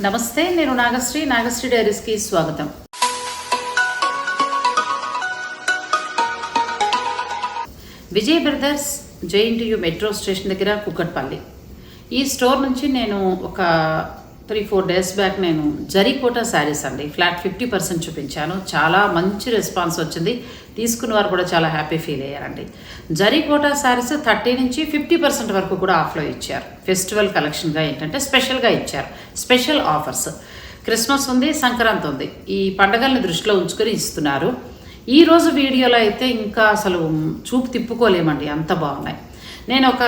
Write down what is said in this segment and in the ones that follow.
నమస్తే నేను నాగశ్రీ. నాగశ్రీ డైరీస్కి స్వాగతం. Vijay brothers JNTU metro station దగ్గర కుక్కట్పల్లి. ఈ స్టోర్ నుంచి నేను ఒక త్రీ ఫోర్ డేస్ బ్యాక్ నేను జరీకోట శారీస్ అండి. ఫ్లాట్ ఫిఫ్టీ పర్సెంట్ చూపించాను. చాలా మంచి రెస్పాన్స్ వచ్చింది. తీసుకున్న వారు కూడా చాలా హ్యాపీ ఫీల్ అయ్యారండి. జరీకోట శారీస్ థర్టీ నుంచి ఫిఫ్టీ పర్సెంట్ వరకు కూడా ఆఫ్లో ఇచ్చారు. ఫెస్టివల్ కలెక్షన్గా ఏంటంటే స్పెషల్గా ఇచ్చారు. Special offers. క్రిస్మస్ ఉంది సంక్రాంతి ఉంది. ఈ పండగల్ని దృష్టిలో ఉంచుకొని ఇస్తున్నారు. ఈరోజు వీడియోలో అయితే ఇంకా అసలు చూపు తిప్పుకోలేమండి. అంత బాగున్నాయి. నేను ఒక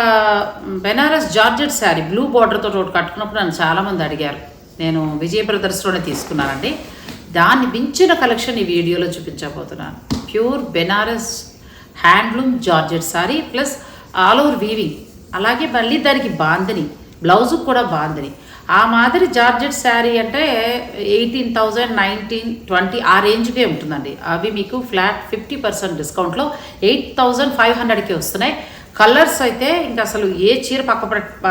బెనారస్ జార్జెట్ శారీ బ్లూ బార్డర్తో ఒకటి కట్టుకున్నప్పుడు నన్ను చాలామంది అడిగారు. నేను విజయ బ్రదర్స్లోనే తీసుకున్నానండి. దాన్ని మించిన కలెక్షన్ ఈ వీడియోలో చూపించబోతున్నాను. Pure Benaras handloom georgette sari plus all over weaving అలాగే మళ్ళీ దానికి బాందని బ్లౌజు కూడా బాందని. ఆ మాదిరి జార్జెట్ శారీ అంటే ఎయిటీన్ థౌజండ్ నైన్టీన్ ట్వంటీ ఆ రేంజ్కే ఉంటుందండి. అవి మీకు ఫ్లాట్ ఫిఫ్టీ పర్సెంట్ డిస్కౌంట్లో ఎయిట్ థౌజండ్ ఫైవ్ హండ్రెడ్కి వస్తున్నాయి. కలర్స్ అయితే ఇంకా అసలు ఏ చీర పక్క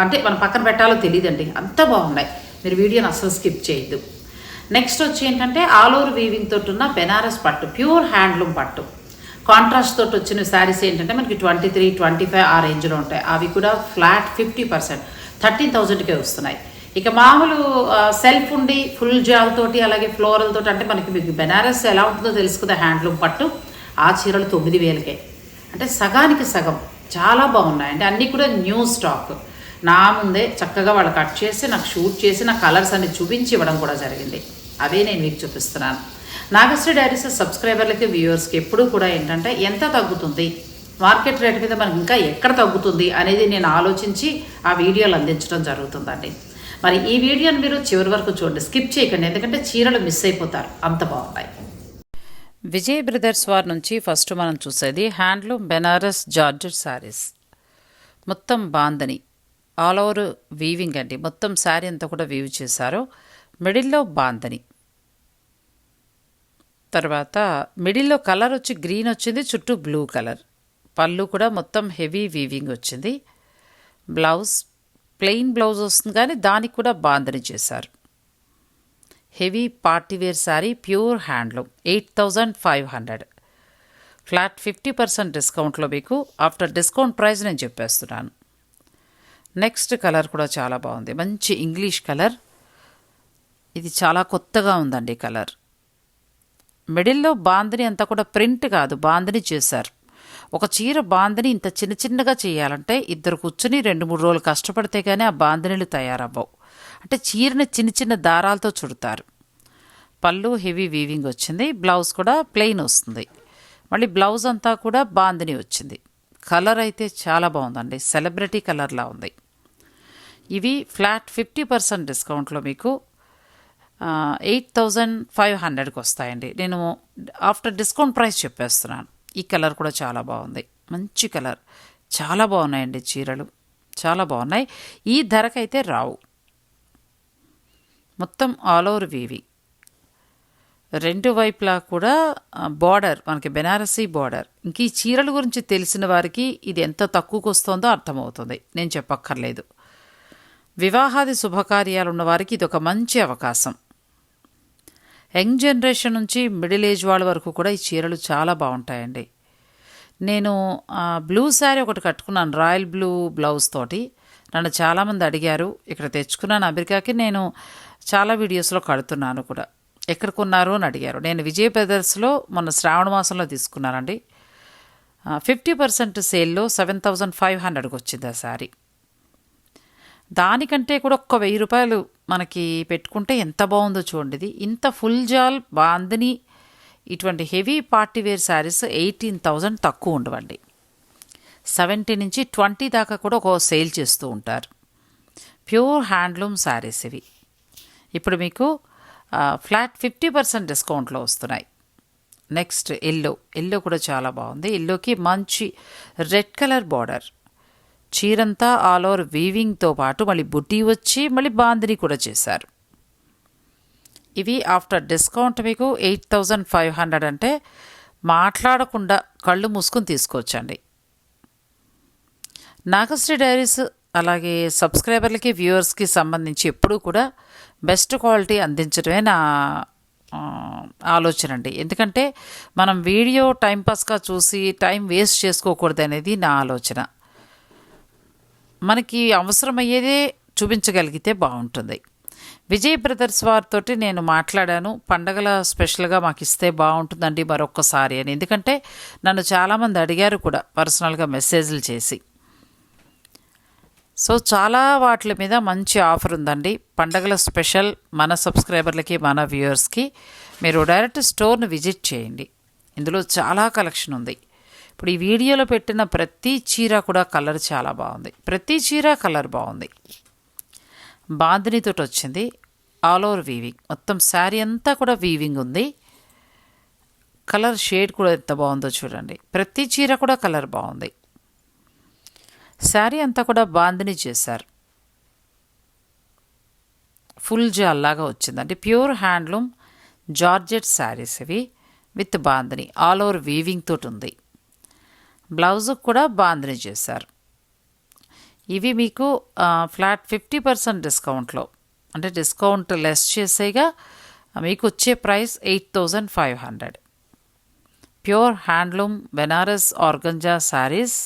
అంటే మనం పక్కన పెట్టాలో తెలియదండి. అంత బాగున్నాయి. మీరు వీడియోని అసలు స్కిప్ చేయొద్దు. నెక్స్ట్ వచ్చి ఏంటంటే ఆల్ ఓవర్ వీవింగ్ తోటి ఉన్న బెనారస్ పట్టు ప్యూర్ హ్యాండ్లూమ్ పట్టు. కాంట్రాస్ట్ తోటి వచ్చిన శారీస్ ఏంటంటే మనకి ట్వంటీ త్రీ ట్వంటీ ఫైవ్ ఆ రేంజ్లో ఉంటాయి. అవి కూడా ఫ్లాట్ ఫిఫ్టీ పర్సెంట్ థర్టీన్ థౌజండ్కే వస్తున్నాయి. ఇక మామూలు సెల్ఫ్ ఉండి ఫుల్ జాల్ తోటి అలాగే ఫ్లోరల్ తోటి అంటే మనకి మీకు బెనారస్ ఎలా ఉంటుందో తెలుసు కదా హ్యాండ్లూమ్ పట్టు. ఆ చీరలు తొమ్మిది వేలకే. అంటే సగానికి సగం. చాలా బాగున్నాయి అంటే అన్నీ కూడా న్యూ స్టాక్ నా ముందే చక్కగా వాళ్ళు కట్ చేసి నాకు షూట్ చేసి నా కలర్స్ అన్ని చూపించి ఇవ్వడం కూడా జరిగింది. అవే నేను మీకు చూపిస్తున్నాను. నాగశ్రీ డైరీస్ సబ్స్క్రైబర్లకి వ్యూవర్స్కి ఎప్పుడూ కూడా ఏంటంటే ఎంత తగ్గుతుంది? మార్కెట్ రేట్ మీద మనకి ఇంకా ఎక్కడ తగ్గుతుంది అనేది నేను ఆలోచించి ఆ వీడియోలు అందించడం జరుగుతుందండి. మరి ఈ వీడియోని మీరు చివరి వరకు చూడండి. స్కిప్ చేయకండి ఎందుకంటే చీరలు మిస్ అయిపోతారు. అంత బాగుంటాయి. విజయ్ బ్రదర్స్ వారి నుంచి ఫస్ట్ మనం చూసేది హ్యాండ్లూమ్ బెనారస్ జార్జెట్ శారీస్. మొత్తం బాందని. ఆల్ ఓవర్ వీవింగ్ అండి. మొత్తం శారీ అంతా కూడా వీవ్ చేశారు. మిడిల్లో బాందని తర్వాత మిడిల్లో కలర్ వచ్చి గ్రీన్ వచ్చింది చుట్టూ బ్లూ కలర్. పళ్ళు కూడా మొత్తం హెవీ వీవింగ్ వచ్చింది. బ్లౌజ్ ప్లెయిన్ బ్లౌజ్ వస్తుంది కానీ దానికి కూడా బాందని చేశారు. Heavy partywear sari pure handloom eight thousand five hundred. Flat fifty percent డిస్కౌంట్లో మీకు. ఆఫ్టర్ డిస్కౌంట్ ప్రైస్ నేను చెప్పేస్తున్నాను. నెక్స్ట్ కలర్ కూడా చాలా బాగుంది. మంచి ఇంగ్లీష్ కలర్. ఇది చాలా కొత్తగా ఉందండి కలర్. మిడిల్లో బాందిని అంతా కూడా ప్రింట్ కాదు బాందిని చేశారు. ఒక చీర బాందిని ఇంత చిన్న చిన్నగా చేయాలంటే ఇద్దరు కూర్చుని రెండు మూడు రోజులు కష్టపడితే కానీ ఆ బాందినీలు తయారవ్వవు. అంటే చీరని చిన్న చిన్న దారాలతో చుడతారు. పళ్ళు హెవీ వీవింగ్ వచ్చింది బ్లౌజ్ కూడా ప్లెయిన్ వస్తుంది. మళ్ళీ బ్లౌజ్ అంతా కూడా బాందిని వచ్చింది. కలర్ అయితే చాలా బాగుందండి సెలబ్రిటీ కలర్లా ఉంది. ఇవి ఫ్లాట్ ఫిఫ్టీ పర్సెంట్ డిస్కౌంట్లో మీకు ఎయిట్ థౌజండ్ ఫైవ్ హండ్రెడ్కి వస్తాయండి. నేను ఆఫ్టర్ డిస్కౌంట్ ప్రైస్ చెప్పేస్తున్నాను. ఈ కలర్ కూడా చాలా బాగుంది. మంచి కలర్. చాలా బాగున్నాయండి చీరలు. చాలా బాగున్నాయి. ఈ ధరకైతే రావు. మొత్తం ఆల్ ఓవర్ వీవి. రెండు వైపులా కూడా బార్డర్ మనకి బెనారసీ బార్డర్. ఇంక ఈ చీరల గురించి తెలిసిన వారికి ఇది ఎంత తక్కువకు వస్తుందో అర్థమవుతుంది. నేను చెప్పక్కర్లేదు. వివాహాది శుభకార్యాలున్న వారికి ఇది ఒక మంచి అవకాశం. యంగ్ జనరేషన్ నుంచి మిడిల్ ఏజ్ వాళ్ళ వరకు కూడా ఈ చీరలు చాలా బాగుంటాయండి. నేను బ్లూ శారీ ఒకటి కట్టుకున్నాను రాయల్ బ్లూ బ్లౌజ్ తోటి. నన్ను చాలామంది అడిగారు ఇక్కడ తెచ్చుకున్నాను అమెరికాకి నేను చాలా వీడియోస్లో కడుతున్నాను కూడా. ఎక్కడ కొన్నారు? అని అడిగారు. నేను విజయ బ్రదర్స్లో మొన్న శ్రావణ మాసంలో తీసుకున్నానండి. ఫిఫ్టీ పర్సెంట్ సేల్లో సెవెన్ థౌజండ్ ఫైవ్ హండ్రెడ్కి వచ్చింది ఆ శారీ. దానికంటే కూడా ఒక్క వెయ్యి రూపాయలు మనకి పెట్టుకుంటే ఎంత బాగుందో చూడండి. ఇది ఇంత ఫుల్ జాల్ బాందిని ఇటువంటి heavy party wear saris eighteen thousand తక్కువ ఉండవండి. సెవెంటీ నుంచి ట్వంటీ దాకా కూడా ఒక సేల్ చేస్తూ ఉంటారు. ప్యూర్ హ్యాండ్లూమ్ శారీస్ ఇవి. ఇప్పుడు మీకు ఫ్లాట్ ఫిఫ్టీ పర్సెంట్ డిస్కౌంట్లో వస్తున్నాయి. Next yellow. ఎల్లో కూడా చాలా బాగుంది. ఎల్లోకి మంచి రెడ్ కలర్ బార్డర్. చీరంతా ఆల్ ఓవర్ వీవింగ్తో పాటు మళ్ళీ బుట్టి వచ్చి మళ్ళీ బాందిని కూడా చేశారు. ఇవి ఆఫ్టర్ డిస్కౌంట్ మీకు ఎయిట్ థౌజండ్ ఫైవ్ హండ్రెడ్ అంటే మాట్లాడకుండా కళ్ళు మూసుకుని తీసుకోవచ్చండి. నాగశ్రీ డైరీస్ అలాగే సబ్స్క్రైబర్లకి వ్యూవర్స్కి సంబంధించి ఎప్పుడూ కూడా బెస్ట్ క్వాలిటీ అందించడమే నా ఆలోచన అండి. ఎందుకంటే మనం వీడియో టైంపాస్గా చూసి టైం వేస్ట్ చేసుకోకూడదు అనేది నా ఆలోచన. మనకి అవసరమయ్యేదే చూపించగలిగితే బాగుంటుంది. విజయ్ బ్రదర్స్ వారితో నేను మాట్లాడాను. పండగల స్పెషల్గా మాకు ఇస్తే బాగుంటుందండి మరొక్కసారి అని. ఎందుకంటే నన్ను చాలామంది అడిగారు కూడా పర్సనల్గా మెసేజ్లు చేసి. సో చాలా వాటి మీద మంచి ఆఫర్ ఉందండి. పండగల స్పెషల్ మన సబ్స్క్రైబర్లకి మన వ్యూయర్స్కి మీరు డైరెక్ట్ స్టోర్ను విజిట్ చేయండి. ఇందులో చాలా కలెక్షన్ ఉంది. ఇప్పుడు ఈ వీడియోలో పెట్టిన ప్రతి చీర కూడా కలర్ చాలా బాగుంది. ప్రతి చీర కలర్ బాగుంది. బాందినితో వచ్చింది. All over weaving. మొత్తం శారీ అంతా కూడా వీవింగ్ ఉంది. కలర్ షేడ్ కూడా ఎంత బాగుందో చూడండి. ప్రతి చీర కూడా కలర్ బాగుంది. శారీ అంతా కూడా బాందిని చేశారు. ఫుల్ జాల్ లాగా వచ్చింది ప్యూర్ హ్యాండ్లూమ్ జార్జెట్ శారీస్ ఇవి with bandhani. All over weaving తోటి ఉంది. బ్లౌజ్కి కూడా బాంద్రీ చేశారు. ఇవి మీకు ఫ్లాట్ ఫిఫ్టీ పర్సెంట్ డిస్కౌంట్లో. అంటే డిస్కౌంట్ లెస్ చేసేగా మీకు వచ్చే price eight thousand five hundred. Pure handloom Benaras organza saris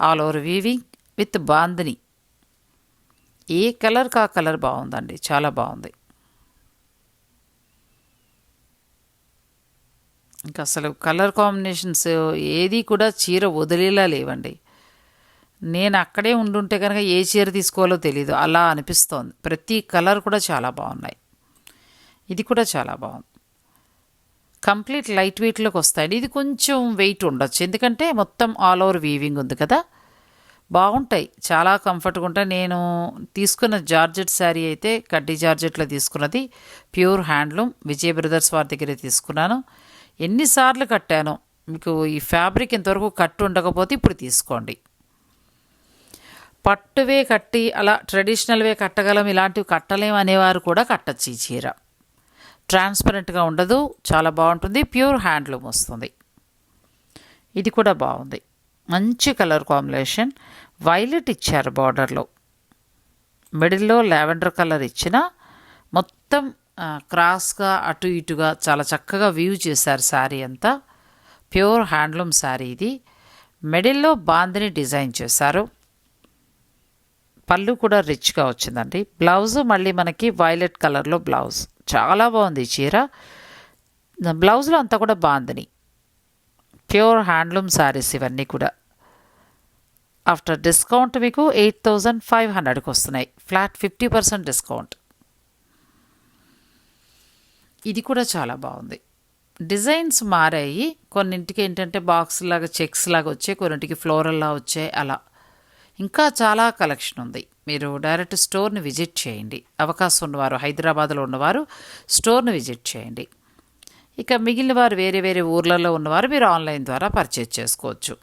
all over weaving with bandhani A colour కా కలర్ బాగుందండి చాలా బాగుంది. ఇంకా అసలు కలర్ కాంబినేషన్స్ ఏది కూడా చీర వదిలేలా లేవండి. నేను అక్కడే ఉండుంటే కనుక ఏ చీర తీసుకోవాలో తెలీదు. అలా అనిపిస్తోంది. ప్రతి కలర్ కూడా చాలా బాగున్నాయి. ఇది కూడా చాలా బాగుంది. కంప్లీట్ లైట్ వెయిట్లోకి వస్తాయండి. ఇది కొంచెం వెయిట్ ఉండొచ్చు. ఎందుకంటే మొత్తం ఆల్ ఓవర్ వీవింగ్ ఉంది కదా. బాగుంటాయి. చాలా కంఫర్ట్గా ఉంటాయి. నేను తీసుకున్న జార్జెట్ శారీ అయితే కడ్డీ జార్జెట్లో తీసుకున్నది. Pure handloom. విజయ బ్రదర్స్ వారి దగ్గరే తీసుకున్నాను. ఎన్నిసార్లు కట్టాను మీకు ఈ ఫ్యాబ్రిక్ ఇంతవరకు కట్టు ఉండకపోతే ఇప్పుడు తీసుకోండి. పట్టువే కట్టి అలా ట్రెడిషనల్వే కట్టగలం ఇలాంటివి కట్టలేం అనేవారు కూడా కట్టచ్చు ఈ చీర. ట్రాన్స్పరెంట్గా ఉండదు చాలా బాగుంటుంది ప్యూర్ హ్యాండ్లూమ్ వస్తుంది. ఇది కూడా బాగుంది. మంచి కలర్ కాంబినేషన్. వైలెట్ ఇచ్చారు బార్డర్లో. మిడిల్లో లావెండర్ కలర్ ఇచ్చిన మొత్తం క్రాస్గా అటు ఇటుగా చాలా చక్కగా వ్యూ చేశారు శారీ అంతా. ప్యూర్ హ్యాండ్లూమ్ శారీ ఇది. మిడిల్లో బాందిని డిజైన్ చేశారు. పళ్ళు కూడా రిచ్గా వచ్చిందండి. బ్లౌజ్ మళ్ళీ మనకి వైలెట్ కలర్లో బ్లౌజ్. చాలా బాగుంది చీర. బ్లౌజ్లో అంతా కూడా బాందిని. ప్యూర్ హ్యాండ్లూమ్ శారీస్ ఇవన్నీ కూడా. ఆఫ్టర్ డిస్కౌంట్ మీకు ఎయిట్ థౌజండ్ ఫైవ్ హండ్రెడ్కి వస్తున్నాయి. Flat fifty percent discount. ఇది కూడా చాలా బాగుంది. డిజైన్స్ మారాయి. కొన్నింటికి ఏంటంటే బాక్స్ లాగా చెక్స్ లాగా వచ్చాయి. కొన్నింటికి ఫ్లోరల్లా వచ్చాయి. అలా. ఇంకా చాలా కలెక్షన్ ఉంది. మీరు డైరెక్ట్ స్టోర్ని విజిట్ చేయండి. అవకాశం ఉన్నవారు హైదరాబాద్లో ఉన్నవారు స్టోర్ని విజిట్ చేయండి. ఇక మిగిలిన వారు వేరే వేరే ఊర్లలో ఉన్నవారు మీరు ఆన్లైన్ ద్వారా పర్చేజ్ చేసుకోవచ్చు.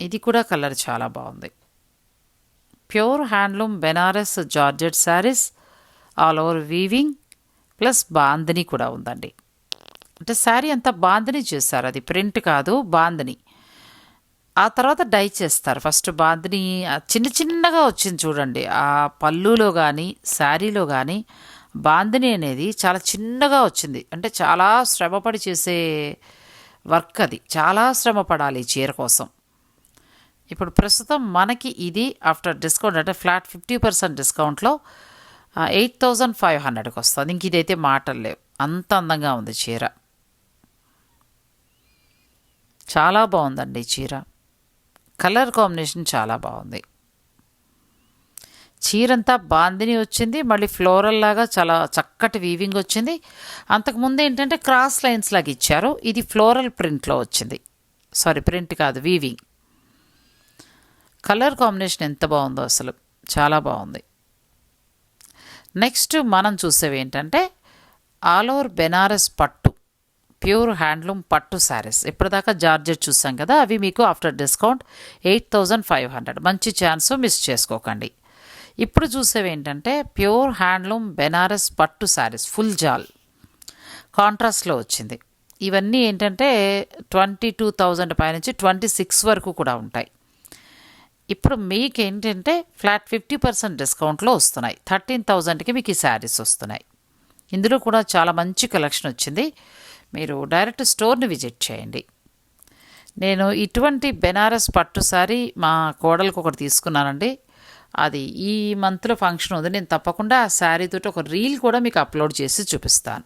ఇది కూడా కలర్ చాలా బాగుంది. Pure handloom Benaras georgette saris all over weaving. Plus bandhani కూడా ఉందండి. అంటే శారీ అంతా బాందని చేశారు. అది ప్రింట్ కాదు బాందని. ఆ తర్వాత డై చేస్తారు. ఫస్ట్ బాందని చిన్న చిన్నగా వచ్చింది చూడండి. ఆ పళ్ళులో కానీ శారీలో కానీ బాందిని అనేది చాలా చిన్నగా వచ్చింది. అంటే చాలా శ్రమపడి చేసే వర్క్ అది. చాలా శ్రమ పడాలి చీర కోసం. ఇప్పుడు ప్రస్తుతం మనకి ఇది ఆఫ్టర్ డిస్కౌంట్ అంటే ఫ్లాట్ ఫిఫ్టీ పర్సెంట్ డిస్కౌంట్లో ఎయిట్ థౌజండ్ ఫైవ్ హండ్రెడ్కి వస్తుంది. ఇంక ఇదైతే మాటలు లేవు. అంత అందంగా ఉంది చీర. చాలా బాగుందండి ఈ చీర. కలర్ కాంబినేషన్ చాలా బాగుంది. చీరంతా బాందిని వచ్చింది. మళ్ళీ ఫ్లోరల్ లాగా చాలా చక్కటి వీవింగ్ వచ్చింది. అంతకుముందు ఏంటంటే క్రాస్ లైన్స్ లాగా ఇచ్చారు. ఇది ఫ్లోరల్ ప్రింట్లో వచ్చింది. సారీ ప్రింట్ కాదు వీవింగ్ కలర్ కాంబినేషన్ ఎంత బాగుందో అసలు. చాలా బాగుంది. నెక్స్ట్ మనం చూసేవి ఏంటంటే ఆల్ ఓవర్ బెనారస్ పట్టు ప్యూర్ హ్యాండ్లూమ్ పట్టు శారీస్. ఇప్పటిదాకా జార్జెట్ చూసాం కదా అవి మీకు after discount eight thousand five hundred. మంచి ఛాన్స్ మిస్ చేసుకోకండి. ఇప్పుడు చూసేవి ఏంటంటే ప్యూర్ హ్యాండ్లూమ్ బెనారస్ పట్టు శారీస్ ఫుల్ జాల్. కాంట్రాస్ట్లో వచ్చింది. ఇవన్నీ ఏంటంటే ట్వంటీ టూ థౌజండ్ పైనుంచి ట్వంటీ సిక్స్ వరకు కూడా ఉంటాయి. ఇప్పుడు మీకు ఏంటంటే ఫ్లాట్ ఫిఫ్టీ పర్సెంట్ డిస్కౌంట్లో వస్తున్నాయి. థర్టీన్ థౌజండ్కి మీకు ఈ శారీస్ వస్తున్నాయి. ఇందులో కూడా చాలా మంచి కలెక్షన్ వచ్చింది. మీరు డైరెక్ట్ స్టోర్ని విజిట్ చేయండి. నేను ఇటువంటి బెనారస్ పట్టు సారీ మా కోడలకు ఒకటి తీసుకున్నానండి. అది ఈ మంత్లో ఫంక్షన్ ఉంది. నేను తప్పకుండా ఆ శారీతో ఒక రీల్ కూడా మీకు అప్లోడ్ చేసి చూపిస్తాను.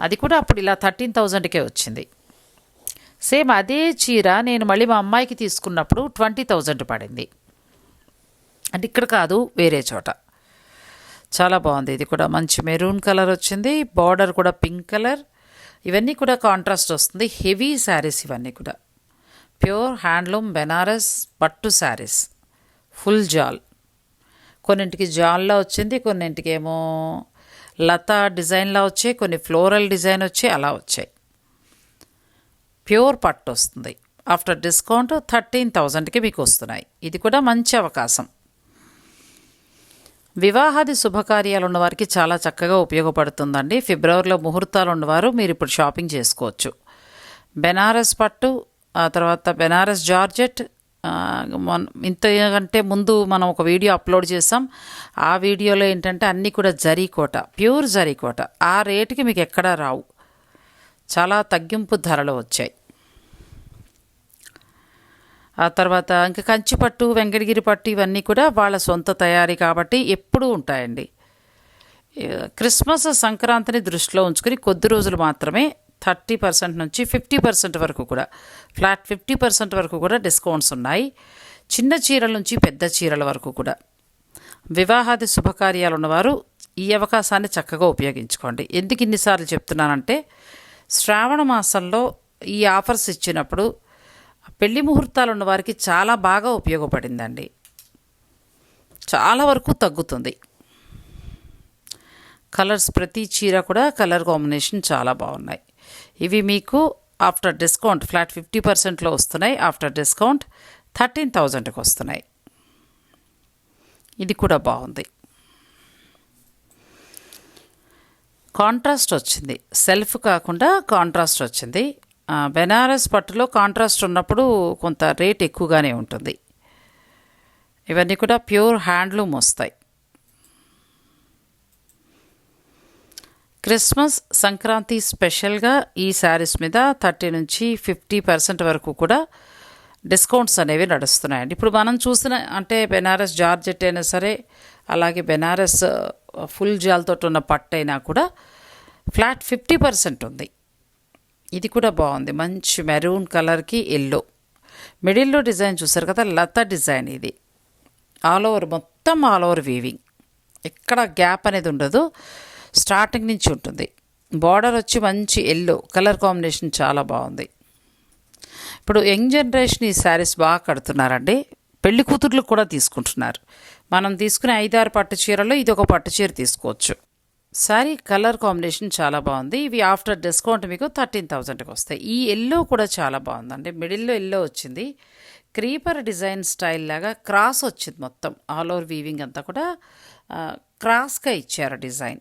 అది కూడా అప్పుడు ఇలా థర్టీన్ థౌజండ్కే వచ్చింది. సేమ్ అదే చీర నేను మళ్ళీ మా అమ్మాయికి తీసుకున్నప్పుడు ట్వంటీ థౌజండ్ పడింది. అంటే ఇక్కడ కాదు వేరే చోట. చాలా బాగుంది. ఇది కూడా మంచి మెరూన్ కలర్ వచ్చింది. బార్డర్ కూడా పింక్ కలర్. ఇవన్నీ కూడా కాంట్రాస్ట్ వస్తుంది. హెవీ శారీస్ ఇవన్నీ కూడా. ప్యూర్ హ్యాండ్లూమ్ బెనారస్ పట్టు శారీస్. ఫుల్ జాల్. కొన్నింటికి జాల్లా వచ్చింది కొన్నింటికి ఏమో లతా డిజైన్లా వచ్చాయి కొన్ని ఫ్లోరల్ డిజైన్ వచ్చాయి అలా వచ్చాయి. ప్యూర్ పట్టు వస్తుంది. ఆఫ్టర్ డిస్కౌంట్ థర్టీన్ థౌజండ్కి మీకు వస్తున్నాయి. ఇది కూడా మంచి అవకాశం. వివాహాది శుభకార్యాలు ఉన్నవారికి చాలా చక్కగా ఉపయోగపడుతుందండి. ఫిబ్రవరిలో ముహూర్తాలు ఉన్నవారు మీరు ఇప్పుడు షాపింగ్ చేసుకోవచ్చు. బెనారస్ పట్టు ఆ తర్వాత బెనారస్ జార్జెట్ మన ఇంతకంటే ముందు మనం ఒక వీడియో అప్లోడ్ చేసాం ఆ వీడియోలో ఏంటంటే అన్నీ కూడా జరీకోట ప్యూర్ జరీకోట ఆ రేటుకి మీకు ఎక్కడా రావు. చాలా తగ్గింపు ధరలు వచ్చాయి. ఆ తర్వాత ఇంకా కంచిపట్టు వెంకటగిరి పట్టు ఇవన్నీ కూడా వాళ్ళ సొంత తయారీ కాబట్టి ఎప్పుడూ ఉంటాయండి. క్రిస్మస్ సంక్రాంతిని దృష్టిలో ఉంచుకుని కొద్ది రోజులు మాత్రమే థర్టీ పర్సెంట్ నుంచి ఫిఫ్టీ పర్సెంట్ వరకు కూడా ఫ్లాట్ ఫిఫ్టీ పర్సెంట్ వరకు కూడా డిస్కౌంట్స్ ఉన్నాయి. చిన్న చీరల నుంచి పెద్ద చీరల వరకు కూడా. వివాహాది శుభకార్యాలు ఉన్నవారు ఈ అవకాశాన్ని చక్కగా ఉపయోగించుకోండి. ఎందుకు ఇన్నిసార్లు చెప్తున్నానంటే శ్రావణ మాసంలో ఈ ఆఫర్స్ ఇచ్చినప్పుడు పెళ్ళి ముహూర్తాలు ఉన్న వారికి చాలా బాగా ఉపయోగపడిందండి. చాలా వరకు తగ్గుతుంది. కలర్స్ ప్రతి చీర కూడా కలర్ కాంబినేషన్ చాలా బాగున్నాయి. ఇవి మీకు ఆఫ్టర్ డిస్కౌంట్ ఫ్లాట్ ఫిఫ్టీ పర్సెంట్లో వస్తున్నాయి. ఆఫ్టర్ డిస్కౌంట్ థర్టీన్ థౌజండ్కి వస్తున్నాయి. ఇది కూడా బాగుంది. కాంట్రాస్ట్ వచ్చింది. సెల్ఫ్ కాకుండా కాంట్రాస్ట్ వచ్చింది. బెనారస్ పట్టులో కాంట్రాస్ట్ ఉన్నప్పుడు కొంత రేట్ ఎక్కువగానే ఉంటుంది. ఇవన్నీ కూడా ప్యూర్ హ్యాండ్లూమ్ వస్తాయి. క్రిస్మస్ సంక్రాంతి స్పెషల్గా ఈ శారీస్ మీద థర్టీ నుంచి ఫిఫ్టీ పర్సెంట్ వరకు కూడా డిస్కౌంట్స్ అనేవి నడుస్తున్నాయండి. ఇప్పుడు మనం చూసిన అంటే బెనారస్ జార్జెట్ అయినా సరే అలాగే బెనారస్ ఫుల్ జాల్తో ఉన్న పట్టు అయినా కూడా ఫ్లాట్ ఫిఫ్టీ పర్సెంట్ ఉంది. ఇది కూడా బాగుంది. మంచి మెరూన్ కలర్కి ఎల్లో మిడిల్లో డిజైన్ చూసారు కదా లత డిజైన్ ఇది. ఆల్ ఓవర్ మొత్తం ఆల్ ఓవర్ వీవింగ్ ఎక్కడ గ్యాప్ అనేది ఉండదు. స్టార్టింగ్ నుంచి ఉంటుంది. బార్డర్ వచ్చి మంచి ఎల్లో కలర్ కాంబినేషన్ చాలా బాగుంది. ఇప్పుడు యంగ్ జనరేషన్ ఈ శారీస్ బాగా కడుతున్నారండి. పెళ్ళి కూతుర్లు కూడా తీసుకుంటున్నారు. మనం తీసుకునే ఐదారు పట్టు చీరలో ఇది ఒక పట్టు చీర తీసుకోవచ్చు. శారీ కలర్ కాంబినేషన్ చాలా బాగుంది. ఇవి ఆఫ్టర్ డిస్కౌంట్ మీకు థర్టీన్ థౌజండ్కి వస్తాయి. ఈ ఎల్లో కూడా చాలా బాగుందండి. మిడిల్లో ఎల్లో వచ్చింది. క్రీపర్ డిజైన్ స్టైల్ లాగా క్రాస్ వచ్చింది మొత్తం. ఆల్ ఓవర్ వీవింగ్ అంతా కూడా క్రాస్గా ఇచ్చారు డిజైన్.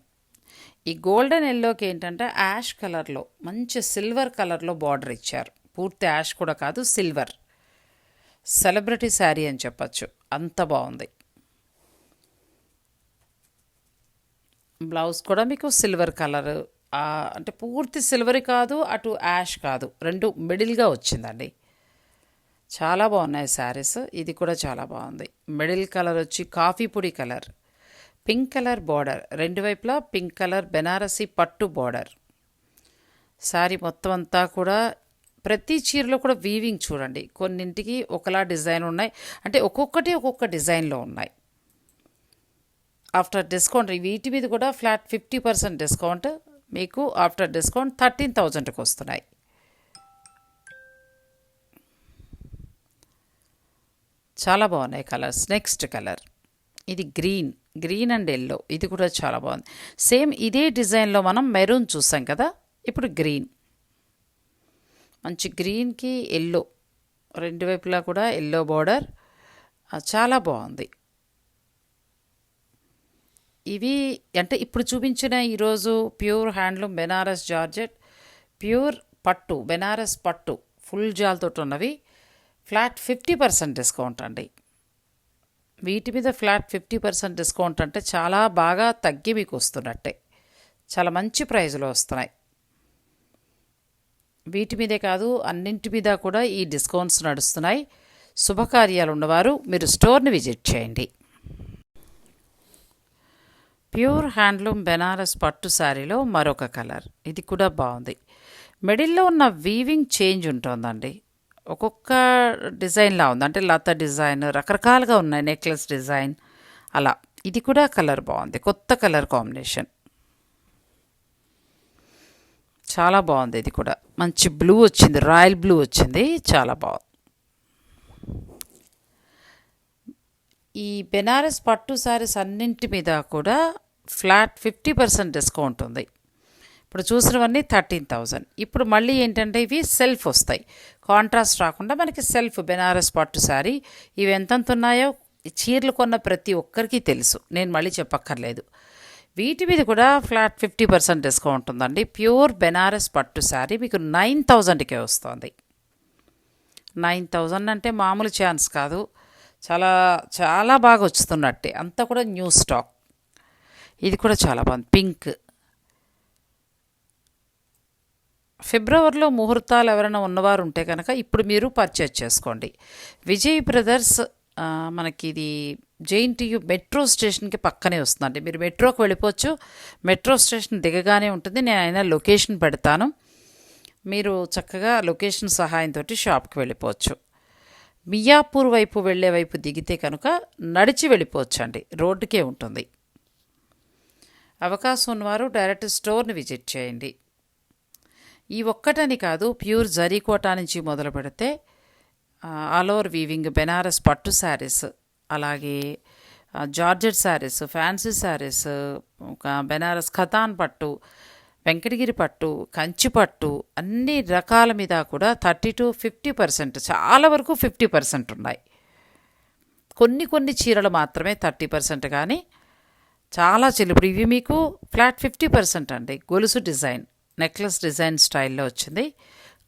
ఈ గోల్డెన్ ఎల్లోకి ఏంటంటే యాష్ కలర్లో మంచి సిల్వర్ కలర్లో బార్డర్ ఇచ్చారు. పూర్తి యాష్ కూడా కాదు సిల్వర్. సెలబ్రిటీ శారీ అని చెప్పచ్చు. అంత బాగుంది. బ్లౌజ్ కూడా మీకు సిల్వర్ కలర్. అంటే పూర్తి సిల్వర్ కాదు అటు యాష్ కాదు. రెండు మిడిల్గా వచ్చిందండి. చాలా బాగున్నాయి శారీస్. ఇది కూడా చాలా బాగుంది. మిడిల్ కలర్ వచ్చి కాఫీ పొడి కలర్. Pink colour border. రెండు వైపులా పింక్ కలర్ బెనారసీ పట్టు బార్డర్. శారీ మొత్తం అంతా కూడా ప్రతి చీరలో కూడా వీవింగ్ చూడండి. కొన్నింటికి ఒకలా డిజైన్ ఉన్నాయి. అంటే ఒక్కొక్కటి ఒక్కొక్క డిజైన్లో ఉన్నాయి. After discount. వీటి మీద కూడా ఫ్లాట్ ఫిఫ్టీ పర్సెంట్ డిస్కౌంట్. మీకు ఆఫ్టర్ డిస్కౌంట్ థర్టీన్ థౌజండ్కి వస్తున్నాయి. చాలా బాగున్నాయి కలర్స్. Next colour. ఇది గ్రీన్. Green and yellow. ఇది కూడా చాలా బాగుంది. సేమ్ ఇదే డిజైన్లో మనం మెరూన్ చూసాం కదా? ఇప్పుడు గ్రీన్. మంచి గ్రీన్కి ఎల్లో. రెండు వైపులా కూడా ఎల్లో బార్డర్. చాలా బాగుంది. ఇవి అంటే ఇప్పుడు చూపించిన ఈరోజు pure handloom Benaras georgette pure పట్టు బెనారస్ పట్టు ఫుల్ జాల్తో ఉన్నవి. ఫ్లాట్ ఫిఫ్టీ పర్సెంట్ డిస్కౌంట్ అండి. వీటి మీద ఫ్లాట్ ఫిఫ్టీ పర్సెంట్ డిస్కౌంట్ అంటే చాలా బాగా తగ్గి మీకు వస్తున్నట్టే. చాలా మంచి ప్రైజ్లో వస్తున్నాయి. వీటి మీదే కాదు అన్నింటి మీద కూడా ఈ డిస్కౌంట్స్ నడుస్తున్నాయి. శుభకార్యాలు ఉన్నవారు మీరు స్టోర్ని విజిట్ చేయండి. ప్యూర్ హ్యాండ్లూమ్ బెనారస్ పట్టు శారీలో మరొక కలర్. ఇది కూడా బాగుంది. మిడిల్లో ఉన్న వీవింగ్ చేంజ్ ఉంటుందండి. ఒక్కొక్క డిజైన్లా ఉంది. అంటే లత డిజైన్ రకరకాలుగా ఉన్నాయి నెక్లెస్ డిజైన్. అలా. ఇది కూడా కలర్ బాగుంది. కొత్త కలర్ కాంబినేషన్. చాలా బాగుంది ఇది కూడా. మంచి బ్లూ వచ్చింది. రాయల్ బ్లూ వచ్చింది. చాలా బాగుంది. ఈ బెనారస్ పట్టు శారీస్ అన్నింటి మీద కూడా ఫ్లాట్ ఫిఫ్టీ పర్సెంట్ డిస్కౌంట్ ఉంది. ఇప్పుడు చూసినవన్నీ థర్టీన్ థౌజండ్ ఇప్పుడు మళ్ళీ ఏంటంటే ఇవి సెల్ఫ్ వస్తాయి. కాంట్రాస్ట్ రాకుండా మనకి సెల్ఫ్ బెనారస్ పట్టు శారీ. ఇవి ఎంతెంత ఉన్నాయో చీరలు కొన్న ప్రతి ఒక్కరికి తెలుసు. నేను మళ్ళీ చెప్పక్కర్లేదు. వీటి మీద కూడా ఫ్లాట్ ఫిఫ్టీ పర్సెంట్ డిస్కౌంట్ ఉందండి. ప్యూర్ బెనారస్ పట్టు శారీ మీకు నైన్ థౌజండ్కే వస్తుంది. నైన్ థౌజండ్ అంటే మామూలు ఛాన్స్ కాదు. చాలా చాలా బాగా వస్తున్నట్టే అంతా కూడా న్యూ స్టాక్. ఇది కూడా చాలా బాగుంది. పింక్. ఫిబ్రవరిలో ముహూర్తాలు ఎవరైనా ఉన్నవారు ఉంటే కనుక ఇప్పుడు మీరు పర్చేజ్ చేసుకోండి. విజయ్ బ్రదర్స్ మనకి ఇది జేఎన్టీయు మెట్రో స్టేషన్కి పక్కనే వస్తుందండి. మీరు మెట్రోకి వెళ్ళిపోవచ్చు. మెట్రో స్టేషన్ దిగగానే ఉంటుంది. నేను అయినా లొకేషన్ పెడతాను. మీరు చక్కగా లొకేషన్ సహాయంతో షాప్కి వెళ్ళిపోవచ్చు. మియాపూర్ వైపు వెళ్ళే వైపు దిగితే కనుక నడిచి వెళ్ళిపోవచ్చు అండి రోడ్డుకే ఉంటుంది. అవకాశం ఉన్నవారు డైరెక్ట్ స్టోర్ని విజిట్ చేయండి. ఈ ఒక్కటని కాదు ప్యూర్ జరీకోటా నుంచి మొదలు పెడితే ఆల్ ఓవర్ వీవింగ్ బెనారస్ పట్టు శారీస్ అలాగే జార్జెట్ శారీస్ ఫ్యాన్సీ శారీస్ ఒక బెనారస్ ఖతాన్ పట్టు వెంకటగిరి పట్టు కంచి పట్టు అన్ని రకాల మీద కూడా థర్టీ టు ఫిఫ్టీ పర్సెంట్ చాలా వరకు ఫిఫ్టీ పర్సెంట్ ఉన్నాయి. కొన్ని కొన్ని చీరలు మాత్రమే థర్టీ పర్సెంట్ కానీ చాలా చిల్లు. ఇవి మీకు ఫ్లాట్ ఫిఫ్టీ పర్సెంట్ అండి. గొలుసు డిజైన్ నెక్లెస్ డిజైన్ స్టైల్లో వచ్చింది.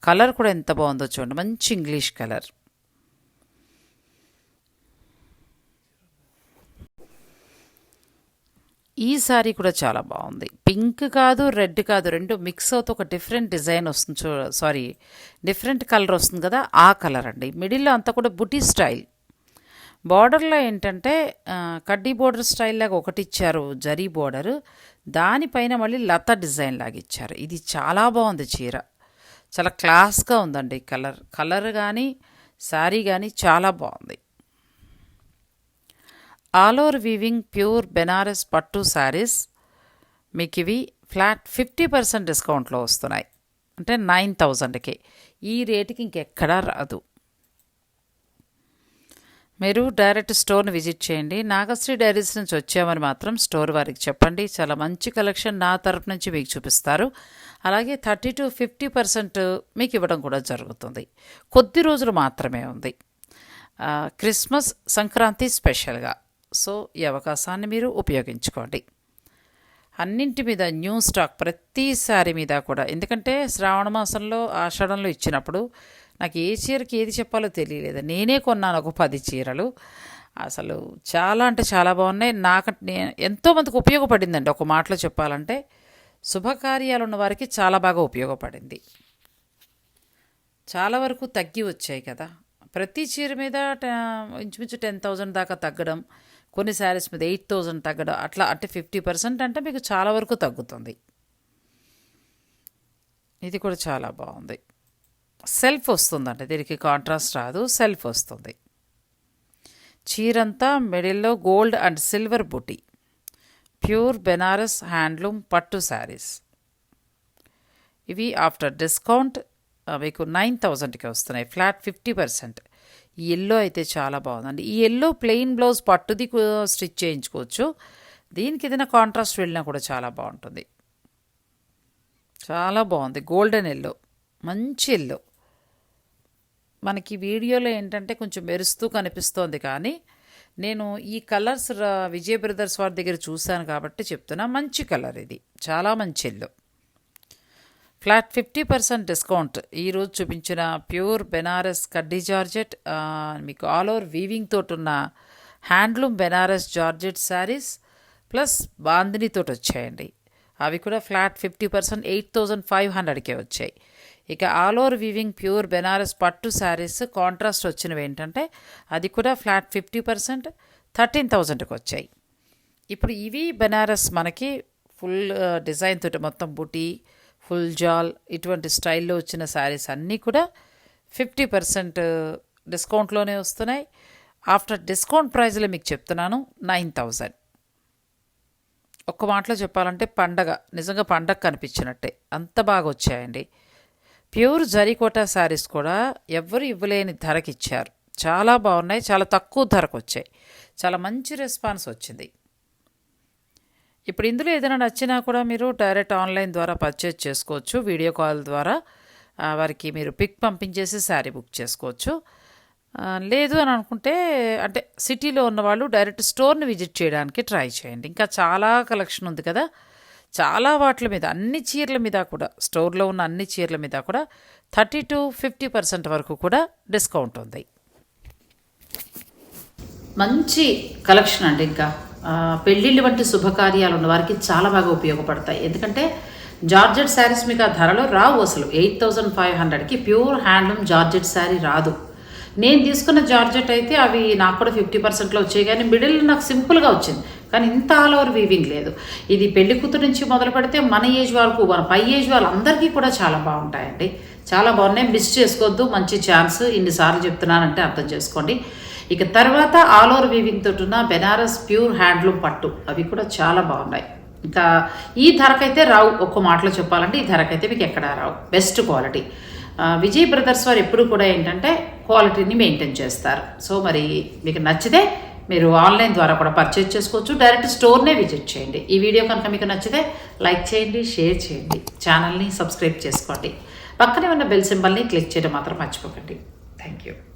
కలర్ కూడా ఎంత బాగుందో చూడండి. మంచి ఇంగ్లీష్ కలర్. ఈ సారీ కూడా చాలా బాగుంది. పింక్ కాదు రెడ్ కాదు రెండు మిక్స్ అవుతూ ఒక డిఫరెంట్ డిజైన్ వస్తుంది చూ సారీ డిఫరెంట్ కలర్ వస్తుంది కదా ఆ కలర్ అండి. మిడిల్లో అంతా కూడా బుటీ స్టైల్. బార్డర్లో ఏంటంటే కడ్డీ బోర్డర్ స్టైల్ లాగా ఒకటి ఇచ్చారు జరీ బోర్డర్. దానిపైన మళ్ళీ లత డిజైన్ లాగా ఇచ్చారు. ఇది చాలా బాగుంది చీర. చాలా క్లాస్గా ఉందండి కలర్. కలర్ కానీ శారీ కానీ చాలా బాగుంది. All over weaving pure Benaras పట్టు శారీస్. మీకు ఇవి ఫ్లాట్ ఫిఫ్టీ పర్సెంట్ డిస్కౌంట్లో వస్తున్నాయి. అంటే నైన్ థౌజండ్కి. ఈ రేటుకి ఇంకెక్కడా రాదు. మీరు డైరెక్ట్ స్టోర్ని విజిట్ చేయండి. నాగశ్రీ డైరీస్ నుంచి వచ్చామని మాత్రం స్టోర్ వారికి చెప్పండి. చాలా మంచి కలెక్షన్ నా తరపు నుంచి మీకు చూపిస్తారు. అలాగే థర్టీ టు ఫిఫ్టీ పర్సెంట్ మీకు ఇవ్వడం కూడా జరుగుతుంది. కొద్ది రోజులు మాత్రమే ఉంది. క్రిస్మస్ సంక్రాంతి స్పెషల్గా. సో ఈ అవకాశాన్ని మీరు ఉపయోగించుకోండి. అన్నింటి మీద న్యూ స్టాక్ ప్రతిసారి మీద కూడా. ఎందుకంటే శ్రావణ మాసంలో ఆషాఢంలో ఇచ్చినప్పుడు నాకు ఏ చీరకి ఏది చెప్పాలో తెలియలేదు. నేనే కొన్నాను ఒక పది చీరలు. అసలు చాలా అంటే చాలా బాగున్నాయి. నాకు నేను ఎంతోమందికి ఉపయోగపడిందండి ఒక మాటలో చెప్పాలంటే. శుభకార్యాలు ఉన్న వారికి చాలా బాగా ఉపయోగపడింది. చాలా వరకు తగ్గి వచ్చాయి కదా. ప్రతి చీర మీద ట- ఇంచుమించు టెన్ థౌజండ్ దాకా తగ్గడం కొన్ని శారీస్ మీద ఎయిట్ థౌజండ్ తగ్గడం అట్లా అంటే ఫిఫ్టీ పర్సెంట్ అంటే మీకు చాలా వరకు తగ్గుతుంది. ఇది కూడా చాలా బాగుంది. సెల్ఫ్ వస్తుందండి. దీనికి కాంట్రాస్ట్ రాదు. సెల్ఫ్ వస్తుంది. చీరంతా మిడిల్లో గోల్డ్ అండ్ సిల్వర్ బుటీ. ప్యూర్ బెనారస్ హ్యాండ్లూమ్ పట్టు శారీస్. ఇవి ఆఫ్టర్ డిస్కౌంట్ మీకు నైన్ థౌజండ్కి వస్తున్నాయి. Flat fifty percent. ఈ ఎల్లో అయితే చాలా బాగుందండి. ఈ ఎల్లో ప్లెయిన్ బ్లౌజ్ పట్టుది స్టిచ్ చేయించుకోవచ్చు. దీనికి ఏదైనా కాంట్రాస్ట్ వెళ్ళినా కూడా చాలా బాగుంటుంది. చాలా బాగుంది. Golden yellow. మంచి ఎల్లో. మనకి వీడియోలో ఏంటంటే కొంచెం మెరుస్తూ కనిపిస్తోంది కానీ నేను ఈ కలర్స్ విజయ బ్రదర్స్ వారి దగ్గర చూశాను కాబట్టి చెప్తున్నా. మంచి కలర్ ఇది. చాలా మంచి yellow. Flat fifty percent discount. ఈరోజు చూపించిన ప్యూర్ బెనారస్ కడ్డీ జార్జెట్ మీకు ఆల్ ఓవర్ వీవింగ్ తోటి ఉన్న handloom Banaras georgette sarees plus బాందినితో వచ్చాయండి అవి కూడా flat fifty percent eight thousand five హండ్రెడ్కే వచ్చాయి. ఇక all over weaving pure Banaras పట్టు శారీస్ కాంట్రాస్ట్ వచ్చినవి ఏంటంటే అది కూడా ఫ్లాట్ ఫిఫ్టీ పర్సెంట్ థర్టీన్ థౌజండ్కి వచ్చాయి. ఇప్పుడు ఇవి బెనారస్ మనకి ఫుల్ డిజైన్ తోటి మొత్తం బుటీ ఫుల్ జాల్ ఇటువంటి స్టైల్లో వచ్చిన శారీస్ అన్నీ కూడా ఫిఫ్టీ పర్సెంట్ డిస్కౌంట్లోనే వస్తున్నాయి. ఆఫ్టర్ డిస్కౌంట్ ప్రైజ్లో మీకు చెప్తున్నాను నైన్ థౌజండ్. ఒక్క మాటలో చెప్పాలంటే పండగ నిజంగా పండగ కనిపించినట్టే. అంత బాగా వచ్చాయండి. ప్యూర్ జరికోటా శారీస్ కూడా ఎవ్వరు ఇవ్వలేని ధరకి ఇచ్చారు చాలా బాగున్నాయి చాలా తక్కువ ధరకు వచ్చాయి చాలా మంచి రెస్పాన్స్ వచ్చింది. ఇప్పుడు ఇందులో ఏదైనా నచ్చినా కూడా మీరు డైరెక్ట్ ఆన్లైన్ ద్వారా పర్చేజ్ చేసుకోవచ్చు. వీడియో కాల్ ద్వారా వారికి మీరు పిక్ పంపించేసి శారీ బుక్ చేసుకోవచ్చు. లేదు అని అనుకుంటే అంటే సిటీలో ఉన్నవాళ్ళు డైరెక్ట్ స్టోర్ని విజిట్ చేయడానికి ట్రై చేయండి. ఇంకా చాలా కలెక్షన్ ఉంది కదా. చాలా వాటి మీద అన్ని చీరల మీద కూడా స్టోర్లో ఉన్న అన్ని చీరల మీద కూడా థర్టీ టు ఫిఫ్టీ పర్సెంట్ వరకు కూడా డిస్కౌంట్ ఉంది. మంచి కలెక్షన్ అండి ఇంకా. పెళ్ళిళ్ళు వంటి శుభకార్యాలు ఉన్న వారికి చాలా బాగా ఉపయోగపడతాయి. ఎందుకంటే జార్జెట్ శారీస్ మీకు ఆ ధరలో రావు అసలు. ఎయిట్ థౌజండ్ ఫైవ్ హండ్రెడ్కి ప్యూర్ హ్యాండ్లూమ్ జార్జెట్ శారీ రాదు. నేను తీసుకున్న జార్జెట్ అయితే అవి నాకు కూడా ఫిఫ్టీ పర్సెంట్లో వచ్చాయి కానీ మిడిల్ నాకు సింపుల్గా వచ్చింది. కానీ ఇంత ఆల్ ఓవర్ వీవింగ్ లేదు. ఇది పెళ్ళి కూతురు నుంచి మొదలు పెడితే మన ఏజ్ వాళ్ళకు మన పై ఏజ్ వాళ్ళందరికీ కూడా చాలా బాగుంటాయండి. చాలా బాగున్నాయి. మిస్ చేసుకోవద్దు. మంచి ఛాన్స్. ఇన్నిసార్లు చెప్తున్నానంటే అర్థం చేసుకోండి. ఇక తర్వాత ఆల్ ఓవర్ వీవింగ్ తోటి ఉన్న బెనారస్ ప్యూర్ హ్యాండ్లూమ్ పట్టు. అవి కూడా చాలా బాగున్నాయి. ఇంకా ఈ ధరకైతే రావు. ఒక్క మాటలో చెప్పాలంటే ఈ ధరకైతే మీకు ఎక్కడా రావు. Best quality. విజయ్ బ్రదర్స్ వారు ఎప్పుడు కూడా ఏంటంటే క్వాలిటీని మెయింటైన్ చేస్తారు. సో మరి మీకు నచ్చితే మీరు ఆన్లైన్ ద్వారా కూడా పర్చేజ్ చేసుకోవచ్చు. డైరెక్ట్ స్టోర్నే విజిట్ చేయండి. ఈ వీడియో కనుక మీకు నచ్చితే లైక్ చేయండి షేర్ చేయండి ఛానల్ని సబ్స్క్రైబ్ చేసుకోండి. పక్కనే ఉన్న బెల్ సింబల్ని క్లిక్ చేయడం మాత్రం మర్చిపోకండి. Thank you